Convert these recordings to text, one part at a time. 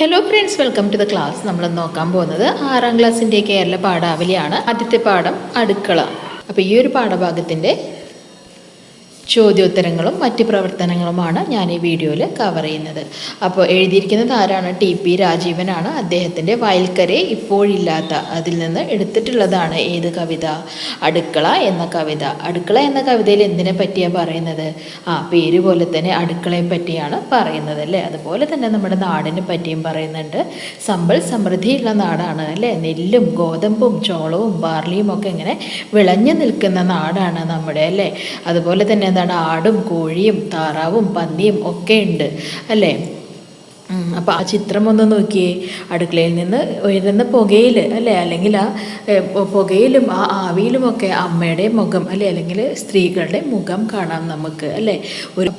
Hello friends welcome to the class നമ്മൾ നോക്കാൻ പോകുന്നത് ആറാം ക്ലാസ്സിന്റെ കേരള പാഠാവലിയാണ്. ആദ്യത്തെ പാഠം അടുക്കള. അപ്പോൾ ഈ ഒരു പാഠഭാഗത്തിന്റെ ചോദ്യോത്തരങ്ങളും മറ്റ് പ്രവർത്തനങ്ങളുമാണ് ഞാൻ ഈ വീഡിയോയിൽ കവർ ചെയ്യുന്നത്. അപ്പോൾ എഴുതിയിരിക്കുന്നത് ആരാണ്? ടി പി രാജീവനാണ്. അദ്ദേഹത്തിന്റെ വയൽക്കരെ ഇപ്പോഴില്ലാത്ത അതിൽ നിന്ന് എടുത്തിട്ടുള്ളതാണ് ഏത് കവിത? അടുക്കള എന്ന കവിത. അടുക്കള എന്ന കവിതയിൽ എന്തിനെ പറ്റിയാണ് പറയുന്നത്? ആ പേര് പോലെ തന്നെ അടുക്കളയെ പറ്റിയാണ് പറയുന്നത് അല്ലേ? അതുപോലെ തന്നെ നമ്മുടെ നാടിനെ പറ്റിയും പറയുന്നുണ്ട്. സമ്പൽ സമൃദ്ധിയുള്ള നാടാണ് അല്ലേ? നെല്ലും ഗോതമ്പും ചോളവും ബാർലിയും ഒക്കെ ഇങ്ങനെ വിളഞ്ഞു നിൽക്കുന്ന നാടാണ് നമ്മുടെ അല്ലേ? അതുപോലെ തന്നെ എന്താണ് ആടും കോഴിയും താറാവും പന്നിയും ഒക്കെ ഉണ്ട് അല്ലേ? അപ്പോൾ ആ ചിത്രം ഒന്ന് നോക്കിയേ. അടുക്കളയിൽ നിന്ന് ഉയരുന്ന പുകയിൽ അല്ലേ? അല്ലെങ്കിൽ ആ പുകയിലും ആ ആവിയിലുമൊക്കെ അമ്മയുടെ മുഖം അല്ലേ? അല്ലെങ്കിൽ സ്ത്രീകളുടെ മുഖം കാണാം നമുക്ക് അല്ലേ? ഒരു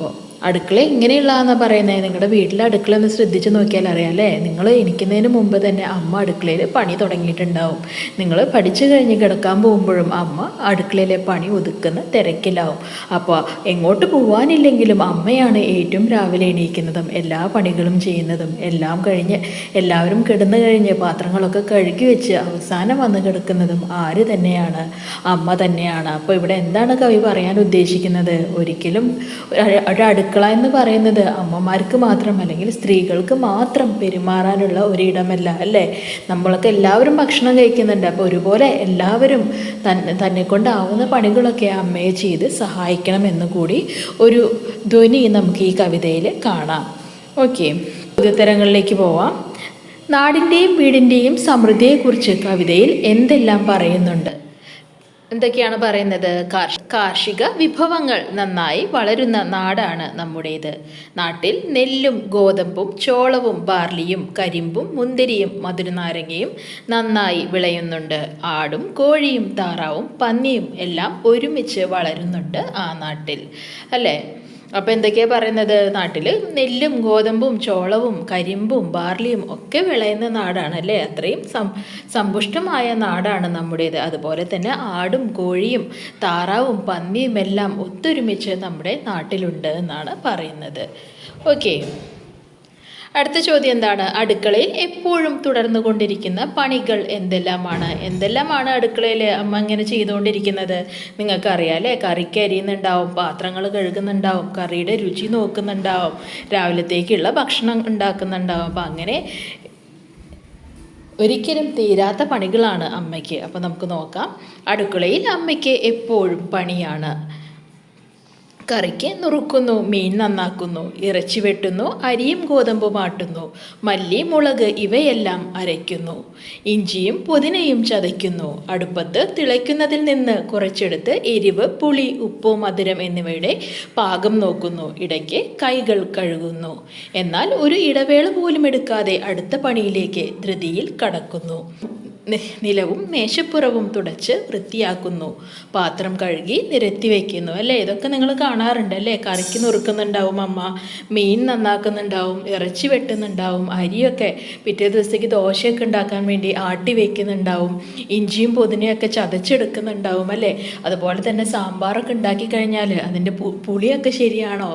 അടുക്കള ഇങ്ങനെയുള്ളതെന്ന് പറയുന്നത് നിങ്ങളുടെ വീട്ടിലെ അടുക്കള ഒന്ന് ശ്രദ്ധിച്ച് നോക്കിയാൽ അറിയാം അല്ലേ? നിങ്ങൾ എനിക്കുന്നതിന് മുമ്പ് തന്നെ അമ്മ അടുക്കളയിൽ പണി തുടങ്ങിയിട്ടുണ്ടാവും. നിങ്ങൾ പഠിച്ചു കഴിഞ്ഞ് കിടക്കാൻ പോകുമ്പോഴും അമ്മ അടുക്കളയിലെ പണി ഒതുക്കുന്ന തിരക്കിലാവും. അപ്പോൾ എങ്ങോട്ട് പോകാനില്ലെങ്കിലും അമ്മയാണ് ഏറ്റവും രാവിലെ എണീക്കുന്നതും എല്ലാ പണികളും ചെയ്യുന്നതും എല്ലാം കഴിഞ്ഞ് എല്ലാവരും കിടന്നു കഴിഞ്ഞ് പാത്രങ്ങളൊക്കെ കഴുകി വെച്ച് അവസാനം വന്ന് കിടക്കുന്നതും ആര് തന്നെയാണ്? അമ്മ തന്നെയാണ്. അപ്പോൾ ഇവിടെ എന്താണ് കവി പറയാൻ ഉദ്ദേശിക്കുന്നത്? ഒരിക്കലും ഒരു- ഒരു അടുക്കള എന്ന് പറയുന്നത് അമ്മമാർക്ക് മാത്രം അല്ലെങ്കിൽ സ്ത്രീകൾക്ക് മാത്രം പെരുമാറാനുള്ള ഒരിടമല്ല അല്ലേ? നമ്മളൊക്കെ എല്ലാവരും ഭക്ഷണം കഴിക്കുന്നുണ്ട്. അപ്പോൾ ഒരുപോലെ എല്ലാവരും തന്നെ തന്നെ കൊണ്ടാവുന്ന പണികളൊക്കെ അമ്മയെ ചെയ്ത് സഹായിക്കണം കൂടി ഒരു ധ്വനി നമുക്ക് ഈ കവിതയിൽ കാണാം. ഓക്കെ. ചോദ്യോത്തരങ്ങളിലേക്ക് പോവാം. നാടിന്റെയും വീടിന്റെയും സമൃദ്ധിയെക്കുറിച്ച് കവിതയിൽ എന്തെല്ലാം പറയുന്നുണ്ട്? എന്തൊക്കെയാണ് പറയുന്നത്? കാർഷ- കാർഷിക വിഭവങ്ങൾ നന്നായി വളരുന്ന നാടാണ് നമ്മുടേത്. നാട്ടിൽ നെല്ലും ഗോതമ്പും ചോളവും ബാർലിയും കരിമ്പും മുന്തിരിയും മധുരനാരങ്ങയും നന്നായി വിളയുന്നുണ്ട്. ആടും കോഴിയും താറാവും പന്നിയും എല്ലാം ഒരുമിച്ച് വളരുന്നുണ്ട് ആ നാട്ടിൽ. അല്ലേ? അപ്പോൾ എന്തൊക്കെയാണ് പറയുന്നത്? നാട്ടിൽ നെല്ലും ഗോതമ്പും ചോളവും കരിമ്പും ബാർലിയും ഒക്കെ വിളയുന്ന നാടാണ് അല്ലേ അത്രയും സം സമ്പുഷ്ടമായ നാടാണ് നമ്മുടേത്. അതുപോലെ തന്നെ ആടും കോഴിയും താറാവും പന്നിയും എല്ലാം ഒത്തൊരുമിച്ച് നമ്മുടെ നാട്ടിലുണ്ട് എന്നാണ് പറയുന്നത്. ഓക്കെ. അടുത്ത ചോദ്യം എന്താണ്? അടുക്കളയിൽ എപ്പോഴും തുടർന്നു കൊണ്ടിരിക്കുന്ന പണികൾ എന്തെല്ലാമാണ്? എന്തെല്ലാമാണ് അടുക്കളയിൽ അമ്മ ഇങ്ങനെ ചെയ്തുകൊണ്ടിരിക്കുന്നത്? നിങ്ങൾക്കറിയാം അല്ലേ? കറിക്ക് അരിയുന്നുണ്ടാവും പാത്രങ്ങൾ കഴുകുന്നുണ്ടാവും കറിയുടെ രുചി നോക്കുന്നുണ്ടാവും രാവിലത്തേക്കുള്ള ഭക്ഷണം ഉണ്ടാക്കുന്നുണ്ടാവും. അപ്പം അങ്ങനെ ഒരിക്കലും തീരാത്ത പണികളാണ് അമ്മയ്ക്ക്. അപ്പോൾ നമുക്ക് നോക്കാം. അടുക്കളയിൽ അമ്മയ്ക്ക് എപ്പോഴും പണിയാണ്. കറിക്ക് നുറുക്കുന്നു മീൻ നന്നാക്കുന്നു ഇറച്ചി വെട്ടുന്നു അരിയും ഗോതമ്പും ആട്ടുന്നു മല്ലി മുളക് ഇവയെല്ലാം അരയ്ക്കുന്നു. ഇഞ്ചിയും പുതിനയും ചതയ്ക്കുന്നു. അടുപ്പത്ത് തിളയ്ക്കുന്നതിൽ നിന്ന് കുറച്ചെടുത്ത് എരിവ് പുളി ഉപ്പ് മധുരം എന്നിവയുടെ പാകം നോക്കുന്നു. ഇടയ്ക്ക് കൈകൾ കഴുകുന്നു. എന്നാൽ ഒരു ഇടവേള പോലും എടുക്കാതെ അടുത്ത പണിയിലേക്ക് ധൃതിയിൽ കടക്കുന്നു. നിലവും മേശപ്പുറവും തുടച്ച് വൃത്തിയാക്കുന്നു. പാത്രം കഴുകി നിരത്തി വയ്ക്കുന്നു അല്ലേ? ഇതൊക്കെ നിങ്ങൾ കാണാറുണ്ട് അല്ലേ? കറിക്ക് നുറുക്കുന്നുണ്ടാവും അമ്മ മീൻ നന്നാക്കുന്നുണ്ടാവും ഇറച്ചി വെട്ടുന്നുണ്ടാവും അരിയൊക്കെ പിറ്റേ ദിവസത്തേക്ക് ദോശയൊക്കെ ഉണ്ടാക്കാൻ വേണ്ടി ആട്ടി വെക്കുന്നുണ്ടാവും ഇഞ്ചിയും പുതിനയൊക്കെ ചതച്ചെടുക്കുന്നുണ്ടാവും അല്ലേ? അതുപോലെ തന്നെ സാമ്പാറൊക്കെ ഉണ്ടാക്കി കഴിഞ്ഞാൽ അതിന്റെ പുളിയൊക്കെ ശരിയാണോ?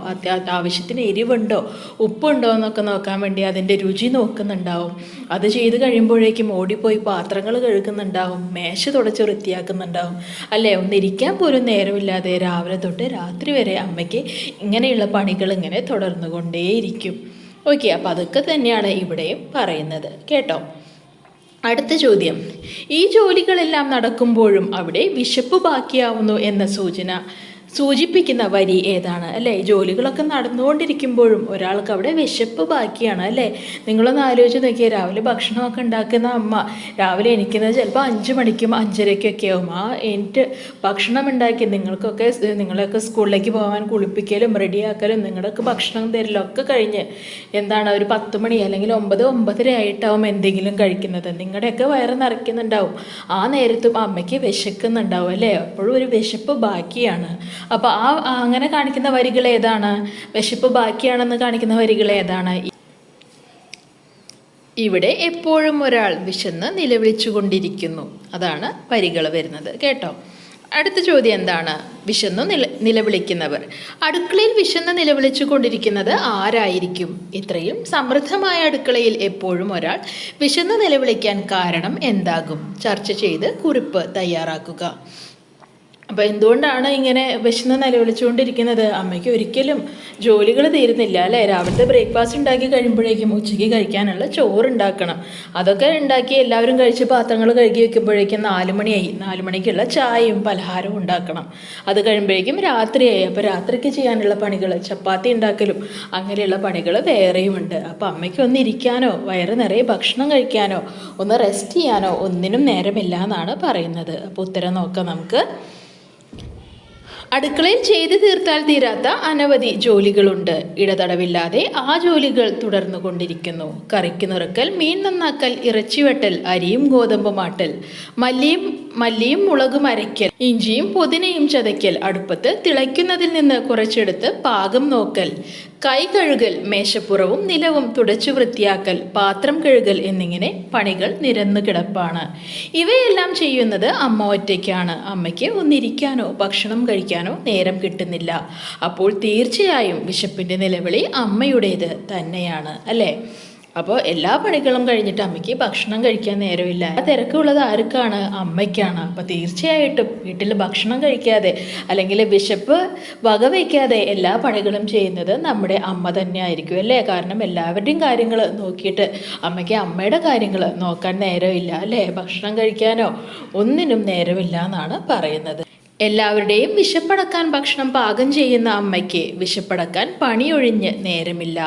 ആവശ്യത്തിന് എരിവുണ്ടോ? ഉപ്പുണ്ടോ എന്നൊക്കെ നോക്കാൻ വേണ്ടി അതിന്റെ രുചി നോക്കുന്നുണ്ടാവും. അത് ചെയ്ത് കഴിയുമ്പോഴേക്കും ഓടിപ്പോയി പാത്രങ്ങൾ കഴുകുന്നുണ്ടാവും മേശ തുടച്ച് വൃത്തിയാക്കുന്നുണ്ടാവും. അല്ലേ? ഒന്നിരിക്കാൻ പോലും നേരമില്ലാതെ രാവിലെ തൊട്ട് രാത്രി വരെ അമ്മയ്ക്ക് ഇങ്ങനെയുള്ള പണികൾ ഇങ്ങനെ തുടർന്നുകൊണ്ടേയിരിക്കും. ഓക്കെ അപ്പോൾ അതൊക്കെ തന്നെയാണ് ഇവിടെയും പറയുന്നത്. കേട്ടോ? അടുത്ത ചോദ്യം. ഈ ജോലികളെല്ലാം നടക്കുമ്പോഴും അവിടെ വിശപ്പ് ബാക്കിയാവുന്നു എന്ന സൂചന. സൂചിപ്പിക്കുന്ന വരി ഏതാണ് അല്ലേ? ജോലികളൊക്കെ നടന്നുകൊണ്ടിരിക്കുമ്പോഴും ഒരാൾക്ക് അവിടെ വിശപ്പ് ബാക്കിയാണ് അല്ലേ? നിങ്ങളൊന്ന് ആലോചിച്ച് നോക്കിയാൽ രാവിലെ ഭക്ഷണമൊക്കെ ഉണ്ടാക്കുന്ന അമ്മ രാവിലെ എണിക്കുന്നത് ചിലപ്പോൾ അഞ്ച് മണിക്കും അഞ്ചരയ്ക്കൊക്കെ ആവും. ആ എനിക്ക് ഭക്ഷണം ഉണ്ടാക്കി നിങ്ങൾക്കൊക്കെ നിങ്ങളൊക്കെ സ്കൂളിലേക്ക് പോകാൻ കുളിപ്പിക്കലും റെഡിയാക്കലും നിങ്ങളൊക്കെ ഭക്ഷണം തരലും ഒക്കെ കഴിഞ്ഞ് എന്താണ് ഒരു പത്ത് മണി അല്ലെങ്കിൽ ഒമ്പത് ഒമ്പതര ആയിട്ടാവും എന്തെങ്കിലും കഴിക്കുന്നത്. നിങ്ങളുടെയൊക്കെ വയറ് നിറയ്ക്കുന്നുണ്ടാവും. ആ നേരത്തും അമ്മയ്ക്ക് വിശക്കുന്നുണ്ടാവും അല്ലേ? അപ്പോഴും ഒരു വിശപ്പ് ബാക്കിയാണ്. അപ്പോൾ ആ അങ്ങനെ കാണിക്കുന്ന വരികൾ ഏതാണ്? വിശപ്പ് ബാക്കിയാണെന്ന് കാണിക്കുന്ന വരികൾ ഏതാണ്? ഇവിടെ എപ്പോഴും ഒരാൾ വിശന്ന് നിലവിളിച്ചു കൊണ്ടിരിക്കുന്നു അതാണ് വരികൾ വരുന്നത്. കേട്ടോ? അടുത്ത ചോദ്യം എന്താണ്? വിശന്നു നില നിലവിളിക്കുന്നവർ. അടുക്കളയിൽ വിശന്ന് നിലവിളിച്ചു കൊണ്ടിരിക്കുന്നത് ആരായിരിക്കും? ഇത്രയും സമൃദ്ധമായ അടുക്കളയിൽ എപ്പോഴും ഒരാൾ വിശന്ന് നിലവിളിക്കാൻ കാരണം എന്താകും? ചർച്ച ചെയ്ത് കുറിപ്പ് തയ്യാറാക്കുക. അപ്പോൾ എന്തുകൊണ്ടാണ് ഇങ്ങനെ വിശന്ന് നിലവിളിച്ചുകൊണ്ടിരിക്കുന്നത്? അമ്മയ്ക്ക് ഒരിക്കലും ജോലികൾ തീരുന്നില്ല അല്ലേ? രാവിലത്തെ ബ്രേക്ക്ഫാസ്റ്റ് ഉണ്ടാക്കി കഴിയുമ്പോഴേക്കും ഉച്ചയ്ക്ക് കഴിക്കാനുള്ള ചോറ് ഉണ്ടാക്കണം അതൊക്കെ ഉണ്ടാക്കി എല്ലാവരും കഴിച്ച് പാത്രങ്ങൾ കഴുകി വെക്കുമ്പോഴേക്കും നാല് മണിയായി നാല് മണിക്കുള്ള ചായയും പലഹാരവും ഉണ്ടാക്കണം. അത് കഴിയുമ്പോഴേക്കും രാത്രിയായി. അപ്പോൾ രാത്രിക്ക് ചെയ്യാനുള്ള പണികൾ ചപ്പാത്തി ഉണ്ടാക്കലും അങ്ങനെയുള്ള പണികൾ വേറെയുമുണ്ട്. അപ്പോൾ അമ്മയ്ക്ക് ഒന്ന് ഇരിക്കാനോ വയറ് നിറയെ ഭക്ഷണം കഴിക്കാനോ ഒന്ന് റെസ്റ്റ് ചെയ്യാനോ ഒന്നിനും നേരമില്ല എന്നാണ് പറയുന്നത്. അപ്പോൾ ഉത്തരം നോക്കാം നമുക്ക്. അടുക്കളയിൽ ചെയ്തു തീർത്താൽ തീരാത്ത അനവധി ജോലികളുണ്ട്. ഇടതടവില്ലാതെ ആ ജോലികൾ തുടർന്നു കൊണ്ടിരിക്കുന്നു. കറിക്ക് നിറക്കൽ മീൻ നന്നാക്കൽ ഇറച്ചി വെട്ടൽ അരിയും ഗോതമ്പും ആട്ടൽ മല്ലിയും മല്ലിയും മുളകും അരയ്ക്കൽ ഇഞ്ചിയും പുതിനയും ചതയ്ക്കൽ അടുപ്പത്ത് തിളയ്ക്കുന്നതിൽ നിന്ന് കുറച്ചെടുത്ത് പാകം നോക്കൽ കൈ കഴുകൽ മേശപ്പുറവും നിലവും തുടച്ചു വൃത്തിയാക്കൽ പാത്രം കഴുകൽ എന്നിങ്ങനെ പണികൾ നിരന്നു കിടപ്പാണ്. ഇവയെല്ലാം ചെയ്യുന്നത് അമ്മ ഒറ്റയ്ക്കാണ്. അമ്മയ്ക്ക് ഒന്നിരിക്കാനോ ഭക്ഷണം കഴിക്കാനോ നേരം കിട്ടുന്നില്ല. അപ്പോൾ തീർച്ചയായും വിശപ്പിന്റെ നിലവിളി അമ്മയുടേത് തന്നെയാണ് അല്ലേ? അപ്പോൾ എല്ലാ പണികളും കഴിഞ്ഞിട്ട് അമ്മയ്ക്ക് ഭക്ഷണം കഴിക്കാൻ നേരമില്ല. ആ തിരക്കുള്ളത് ആർക്കാണ്? അമ്മയ്ക്കാണ്. അപ്പോൾ തീർച്ചയായിട്ടും വീട്ടിൽ ഭക്ഷണം കഴിക്കാതെ അല്ലെങ്കിൽ വിശപ്പ് വകവയ്ക്കാതെ എല്ലാ പണികളും ചെയ്യുന്നത് നമ്മുടെ അമ്മ തന്നെ ആയിരിക്കും അല്ലേ? കാരണം എല്ലാവരുടെയും കാര്യങ്ങൾ നോക്കിയിട്ട് അമ്മയ്ക്ക് അമ്മയുടെ കാര്യങ്ങൾ നോക്കാൻ നേരമില്ല അല്ലേ? ഭക്ഷണം കഴിക്കാനോ ഒന്നിനും നേരമില്ല എന്നാണ് പറയുന്നത്. എല്ലാവരുടെയും വിശപ്പടക്കാൻ ഭക്ഷണം പാകം ചെയ്യുന്ന അമ്മയ്ക്ക് വിശപ്പടക്കാൻ പണിയൊഴിഞ്ഞ് നേരമില്ല.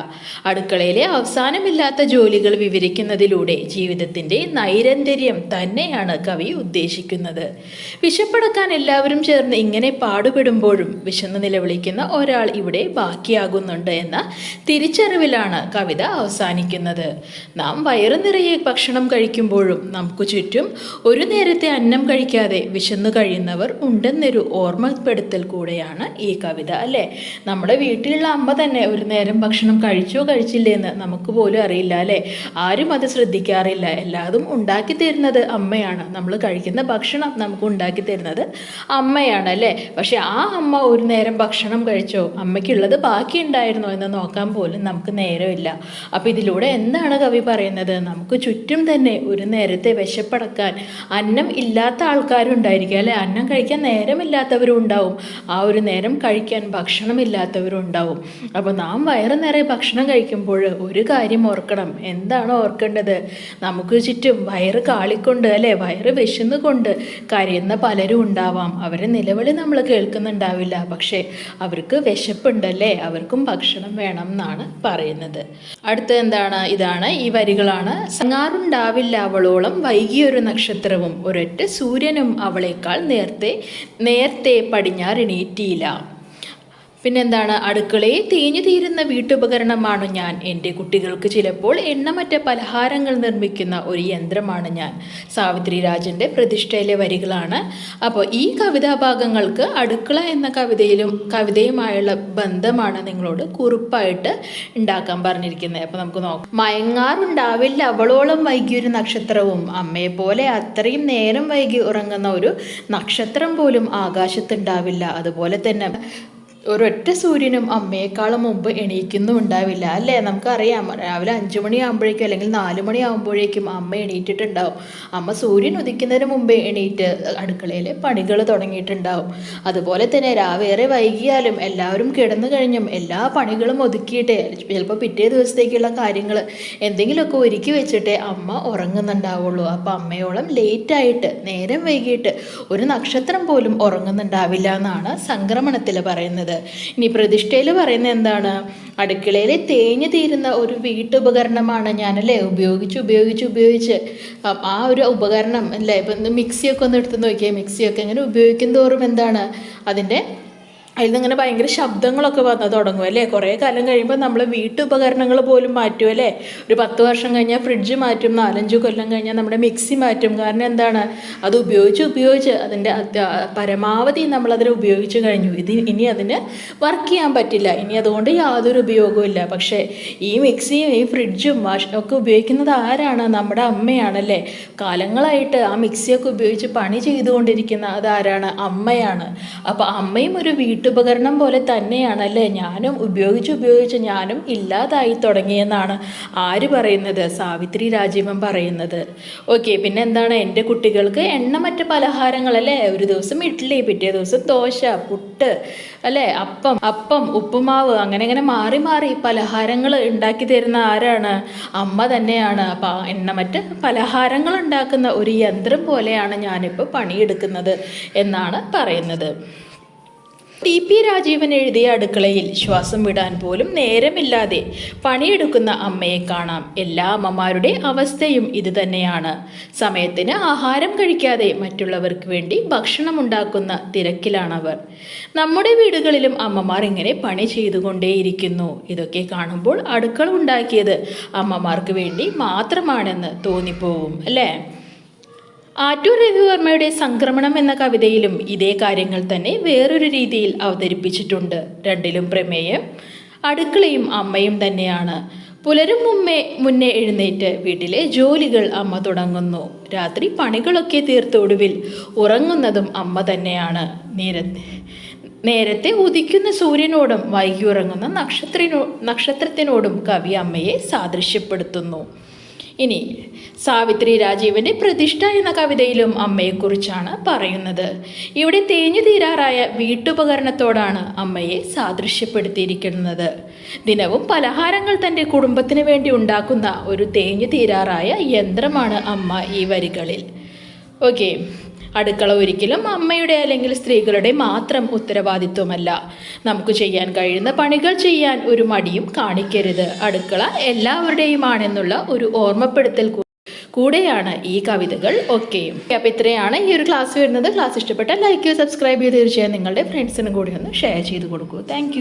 അടുക്കളയിലെ അവസാനമില്ലാത്ത ജോലികൾ വിവരിക്കുന്നതിലൂടെ ജീവിതത്തിന്റെ നൈരന്തര്യം തന്നെയാണ് കവി ഉദ്ദേശിക്കുന്നത്. വിശപ്പടക്കാൻ എല്ലാവരും ചേർന്ന് ഇങ്ങനെ പാടുപെടുമ്പോഴും വിശന്ന് നിലവിളിക്കുന്ന ഒരാൾ ഇവിടെ ബാക്കിയാകുന്നുണ്ട് എന്ന തിരിച്ചറിവിലാണ് കവിത അവസാനിക്കുന്നത്. നാം വയറു നിറയെ ഭക്ഷണം കഴിക്കുമ്പോഴും നമുക്ക് ചുറ്റും ഒരു നേരത്തെ അന്നം കഴിക്കാതെ വിശന്നു കഴിയുന്നവർ ഉണ്ടെന്നൊരു ഓർമ്മപ്പെടുത്തൽ കൂടെയാണ് ഈ കവിത അല്ലേ? നമ്മുടെ വീട്ടിലുള്ള അമ്മ തന്നെ ഒരു നേരം ഭക്ഷണം കഴിച്ചോ കഴിച്ചില്ലേ എന്ന് നമുക്ക് പോലും അറിയില്ല അല്ലേ? ആരും അത് ശ്രദ്ധിക്കാറില്ല. എല്ലാതും ഉണ്ടാക്കി തരുന്നത് അമ്മയാണ്. നമ്മൾ കഴിക്കുന്ന ഭക്ഷണം നമുക്ക് ഉണ്ടാക്കി തരുന്നത് അമ്മയാണ് അല്ലേ? പക്ഷെ ആ അമ്മ ഒരു നേരം ഭക്ഷണം കഴിച്ചോ അമ്മയ്ക്കുള്ളത് ബാക്കി ഉണ്ടായിരുന്നോ എന്ന് നോക്കാൻ പോലും നമുക്ക് നേരമില്ല. അപ്പോൾ ഇതിലൂടെ എന്താണ് കവി പറയുന്നത്? നമുക്ക് ചുറ്റും തന്നെ ഒരു നേരത്തെ വിശപ്പടക്കാൻ അന്നം ഇല്ലാത്ത ആൾക്കാരുണ്ടായിരിക്കും അല്ലെ? അന്നം കഴിക്കാൻ നേരമില്ലാത്തവരും ഉണ്ടാവും ആ ഒരു നേരം കഴിക്കാൻ ഭക്ഷണമില്ലാത്തവരും ഉണ്ടാവും അപ്പോൾ നാം വയറ് നിറയെ ഭക്ഷണം കഴിക്കുമ്പോൾ ഒരു കാര്യം ഓർക്കണം. എന്താണ് ഓർക്കേണ്ടത്? നമുക്ക് ചുറ്റും വയറ് കാളിക്കൊണ്ട് അല്ലേ? വയറ് വിശന്നുകൊണ്ട് കരയുന്ന പലരും ഉണ്ടാവാം. അവരെ നിലവിളി നമ്മൾ കേൾക്കുന്നുണ്ടാവില്ല. പക്ഷേ അവർക്ക് വിശപ്പുണ്ടല്ലേ അവർക്കും ഭക്ഷണം വേണം എന്നാണ് പറയുന്നത്. അടുത്ത എന്താണ്? ഇതാണ് ഈ വരികളാണ്. സങ്ങാറുണ്ടാവില്ല അവളോളം വൈകിയൊരു നക്ഷത്രവും. ഒരൊറ്റ സൂര്യനും അവളേക്കാൾ നേരത്തെ നേരത്തെ പടിഞ്ഞാറെണീറ്റിയില്ല. പിന്നെന്താണ്? അടുക്കളയിൽ തേഞ്ഞു തീരുന്ന വീട്ടുപകരണമാണ് ഞാൻ. എന്റെ കുട്ടികൾക്ക് ചിലപ്പോൾ എണ്ണമറ്റ പലഹാരങ്ങൾ നിർമ്മിക്കുന്ന ഒരു യന്ത്രമാണ് ഞാൻ. സാവിത്രി രാജന്റെ പ്രതിഷ്ഠയിലെ വരികളാണ്. അപ്പോൾ ഈ കവിതാഭാഗങ്ങൾക്ക് അടുക്കള എന്ന കവിതയിലും കവിതയുമായുള്ള ബന്ധമാണ് നിങ്ങളോട് കുറിപ്പായിട്ട് ഉണ്ടാക്കാൻ പറഞ്ഞിരിക്കുന്നത്. അപ്പോൾ നമുക്ക് നോക്കാം. മയങ്ങാറുണ്ടാവില്ല അവളോളം വൈകിയൊരു നക്ഷത്രവും. അമ്മയെ പോലെ അത്രയും നേരം വൈകി ഉറങ്ങുന്ന ഒരു നക്ഷത്രം പോലും ആകാശത്തുണ്ടാവില്ല. അതുപോലെ തന്നെ ഒരൊറ്റ സൂര്യനും അമ്മയെക്കാളും മുമ്പ് എണീക്കുന്നുണ്ടാവില്ല അല്ലേ? നമുക്കറിയാം രാവിലെ അഞ്ചു മണിയാകുമ്പോഴേക്കും അല്ലെങ്കിൽ നാല് മണിയാകുമ്പോഴേക്കും അമ്മ എണീറ്റിട്ടുണ്ടാവും. അമ്മ സൂര്യൻ ഉദിക്കുന്നതിന് മുമ്പേ എണീറ്റ് അടുക്കളയിലെ പണികൾ തുടങ്ങിയിട്ടുണ്ടാവും. അതുപോലെ തന്നെ രാവേറെ വൈകിയാലും എല്ലാവരും കിടന്നു കഴിഞ്ഞും എല്ലാ പണികളും ഒതുക്കിയിട്ട് ചിലപ്പോൾ പിറ്റേ ദിവസത്തേക്കുള്ള കാര്യങ്ങൾ എന്തെങ്കിലുമൊക്കെ ഒരുക്കി വെച്ചിട്ടേ അമ്മ ഉറങ്ങുന്നുണ്ടാവുള്ളൂ. അപ്പോൾ അമ്മയോളം ലേറ്റായിട്ട് നേരം വൈകിട്ട് ഒരു നക്ഷത്രം പോലും ഉറങ്ങുന്നുണ്ടാവില്ല എന്നാണ് സംക്രമണത്തിൽ പറയുന്നത്. ഇനി പ്രതിഷ്ഠയിൽ പറയുന്നത് എന്താണ്? അടുക്കളയിൽ തേഞ്ഞു തീരുന്ന ഒരു വീട്ടുപകരണമാണ് ഞാനല്ലേ ഉപയോഗിച്ച് ഉപയോഗിച്ച് ഉപയോഗിച്ച്. ആ- ഒരു ഉപകരണം അല്ലേ? ഇപ്പം മിക്സിയൊക്കെ ഒന്ന് എടുത്ത് നോക്കിയാൽ മിക്സിയൊക്കെ ഇങ്ങനെ ഉപയോഗിക്കും തോറും എന്താണ്? അതിന്റെ അതിൽ നിന്നിങ്ങനെ ഭയങ്കര ശബ്ദങ്ങളൊക്കെ വന്ന് തുടങ്ങും അല്ലേ? കുറേ കാലം കഴിയുമ്പോൾ നമ്മൾ വീട്ടുപകരണങ്ങൾ പോലും മാറ്റും അല്ലേ? ഒരു പത്ത് വർഷം കഴിഞ്ഞാൽ ഫ്രിഡ്ജ് മാറ്റും നാലഞ്ച് കൊല്ലം കഴിഞ്ഞാൽ നമ്മുടെ മിക്സി മാറ്റും. കാരണം എന്താണ്? അത് ഉപയോഗിച്ച് ഉപയോഗിച്ച് അതിന്റെ പരമാവധി നമ്മളതിനെ ഉപയോഗിച്ച് കഴിഞ്ഞു. ഇത് ഇനി അതിന് വർക്ക് ചെയ്യാൻ പറ്റില്ല. ഇനി അതുകൊണ്ട് യാതൊരു ഉപയോഗവും ഇല്ല. പക്ഷേ ഈ മിക്സിയും ഈ ഫ്രിഡ്ജും ഒക്കെ ഉപയോഗിക്കുന്നത് ആരാണ്? നമ്മുടെ അമ്മയാണല്ലേ കാലങ്ങളായിട്ട് ആ മിക്സിയൊക്കെ ഉപയോഗിച്ച് പണി ചെയ്തുകൊണ്ടിരിക്കുന്ന അതാരാണ്? അമ്മയാണ്. അപ്പോൾ അമ്മയും ഒരു വീട്ടുപകരണം പോലെ തന്നെയാണല്ലേ? ഞാനും ഉപയോഗിച്ച് ഉപയോഗിച്ച് ഞാനും ഇല്ലാതായി തുടങ്ങിയെന്നാണ് ആര് പറയുന്നത്? സാവിത്രി രാജീവൻ പറയുന്നത്. ഓക്കെ പിന്നെ എന്താണ് എന്റെ കുട്ടികൾക്ക് എണ്ണമറ്റ പലഹാരങ്ങളല്ലേ? ഒരു ദിവസം ഇഡ്ഡലി പിറ്റേ ദിവസം ദോശ പുട്ട് അല്ലേ? അപ്പം അപ്പം ഉപ്പുമാവ് അങ്ങനെ അങ്ങനെ മാറി മാറി പലഹാരങ്ങൾ ഉണ്ടാക്കി തരുന്ന ആരാണ്? അമ്മ തന്നെയാണ്. അപ്പം എണ്ണമറ്റ പലഹാരങ്ങൾ ഉണ്ടാക്കുന്ന ഒരു യന്ത്രം പോലെയാണ് ഞാനിപ്പോൾ പണിയെടുക്കുന്നത് എന്നാണ് പറയുന്നത്. ടി പി രാജീവൻ എഴുതിയ അടുക്കളയിൽ ശ്വാസം വിടാൻ പോലും നേരമില്ലാതെ പണിയെടുക്കുന്ന അമ്മയെ കാണാം. എല്ലാ അമ്മമാരുടെ അവസ്ഥയും ഇതുതന്നെയാണ് സമയത്തിന് ആഹാരം കഴിക്കാതെ മറ്റുള്ളവർക്ക് വേണ്ടി ഭക്ഷണം ഉണ്ടാക്കുന്ന തിരക്കിലാണവർ. നമ്മുടെ വീടുകളിലും അമ്മമാർ ഇങ്ങനെ പണി ചെയ്തുകൊണ്ടേയിരിക്കുന്നു. ഇതൊക്കെ കാണുമ്പോൾ അടുക്കള ഉണ്ടാക്കിയത് അമ്മമാർക്ക് വേണ്ടി മാത്രമാണെന്ന് തോന്നിപ്പോവും അല്ലേ? ആറ്റൂർ രവിവർമ്മയുടെ സംക്രമണം എന്ന കവിതയിലും ഇതേ കാര്യങ്ങൾ തന്നെ വേറൊരു രീതിയിൽ അവതരിപ്പിച്ചിട്ടുണ്ട്. രണ്ടിലും പ്രമേയം അടുക്കളയും അമ്മയും തന്നെയാണ്. പുലരും മുമ്മേ മുന്നേ എഴുന്നേറ്റ് വീട്ടിലെ ജോലികൾ അമ്മ തുടങ്ങുന്നു. രാത്രി പണികളൊക്കെ തീർത്തൊടുവിൽ ഉറങ്ങുന്നതും അമ്മ തന്നെയാണ്. നേരത്തെ നേരത്തെ ഉദിക്കുന്ന സൂര്യനോടും വൈകി ഉറങ്ങുന്ന നക്ഷത്രനോ നക്ഷത്രത്തിനോടും കവി അമ്മയെ സാദൃശ്യപ്പെടുത്തുന്നു. ഇനി സാവിത്രി രാജീവന്റെ പ്രതിഷ്ഠ എന്ന കവിതയിലും അമ്മയെക്കുറിച്ചാണ് പറയുന്നത്. ഇവിടെ തേഞ്ഞു തീരാറായ വീട്ടുപകരണത്തോടാണ് അമ്മയെ സാദൃശ്യപ്പെടുത്തിയിരിക്കുന്നത്. ദിനവും പലഹാരങ്ങൾ തന്റെ കുടുംബത്തിന് വേണ്ടി ഉണ്ടാക്കുന്ന ഒരു തേഞ്ഞു തീരാറായ യന്ത്രമാണ് അമ്മ ഈ വരികളിൽ. ഓക്കെ അടുക്കള ഒരിക്കലും അമ്മയുടെ അല്ലെങ്കിൽ സ്ത്രീകളുടെ മാത്രം ഉത്തരവാദിത്വമല്ല. നമുക്ക് ചെയ്യാൻ കഴിയുന്ന പണികൾ ചെയ്യാൻ ഒരു മടിയും കാണിക്കരുത്. അടുക്കള എല്ലാവരുടെയുമാണെന്നുള്ള ഒരു ഓർമ്മപ്പെടുത്തൽ കൂടെയാണ് ഈ കവിതകൾ ഒക്കെയും. അപ്പോൾ ഇത്രയാണ് ഈ ഒരു ക്ലാസ് വരുന്നത്. ക്ലാസ് ഇഷ്ടപ്പെട്ടാൽ ലൈക്ക് സബ്സ്ക്രൈബ് ചെയ്ത് തീർച്ചയായും നിങ്ങളുടെ ഫ്രണ്ട്സിനും കൂടി ഒന്ന് ഷെയർ ചെയ്ത് കൊടുക്കൂ. താങ്ക്